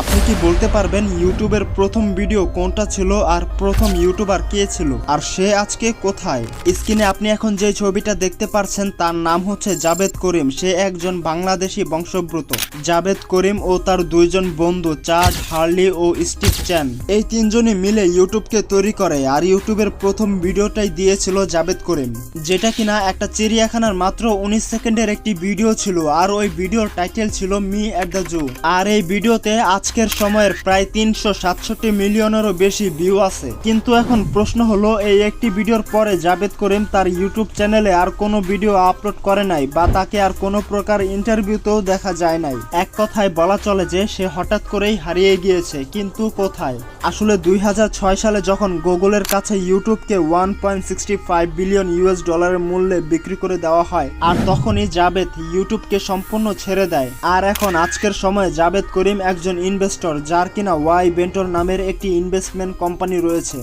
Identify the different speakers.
Speaker 1: আপনি কি বলতে পারবেন ইউটিউবের প্রথম ভিডিও কোনটা ছিল আর প্রথম ইউটিউবার কে ছিল? আর সে আজকে কোথায়? স্ক্রিনে আপনি এখন যে ছবিটা দেখতে পারছেন তার নাম হচ্ছে জাবেদ করিম। সে একজন বাংলাদেশি বংশোদ্ভূত। জাবেদ করিম ও তার দুইজন বন্ধু চার্ড হার্লি ও স্টিভ চ্যান। এই তিনজনই মিলে ইউটিউবকে তৈরি করে আর ইউটিউবের প্রথম ভিডিওটাই দিয়েছিল জাবেদ করিম। যেটা কিনা একটা চিড়িয়াখানার মাত্র উনিশ সেকেন্ডের একটি ভিডিও ছিল আর ওই ভিডিওর টাইটেল ছিল মি অ্যাট দ্য জু। আর এই ভিডিওতে আজকের সময়ের প্রায় তিনশো সাতষট্টি মিলিয়নেরও বেশি ভিউ আছে। কিন্তু এখন প্রশ্ন হলো, এই একটি ভিডিওর পরে জাবেদ করিম তার ইউটিউব চ্যানেলে আর কোনো ভিডিও আপলোড করে নাই বা তাকে আর কোনো প্রকার ইন্টারভিউতেও দেখা যায় নাই। এক কথায় বলা চলে যে, সে হঠাৎ করেই হারিয়ে গিয়েছে। কিন্তু কোথায়? আসলে দুই হাজার ছয় সালে যখন গুগলের কাছে ইউটিউবকে one point sixty five billion US ডলারের মূল্যে বিক্রি করে দেওয়া হয়, আর তখনই জাবেদ ইউটিউবকে সম্পূর্ণ ছেড়ে দেয়। আর এখন আজকের সময়ে জাবেদ করিম একজন ইনভেস্টর যার কিনা ওয়াই বেন্টর নামের একটি ইনভেস্টমেন্ট কোম্পানি রয়েছে।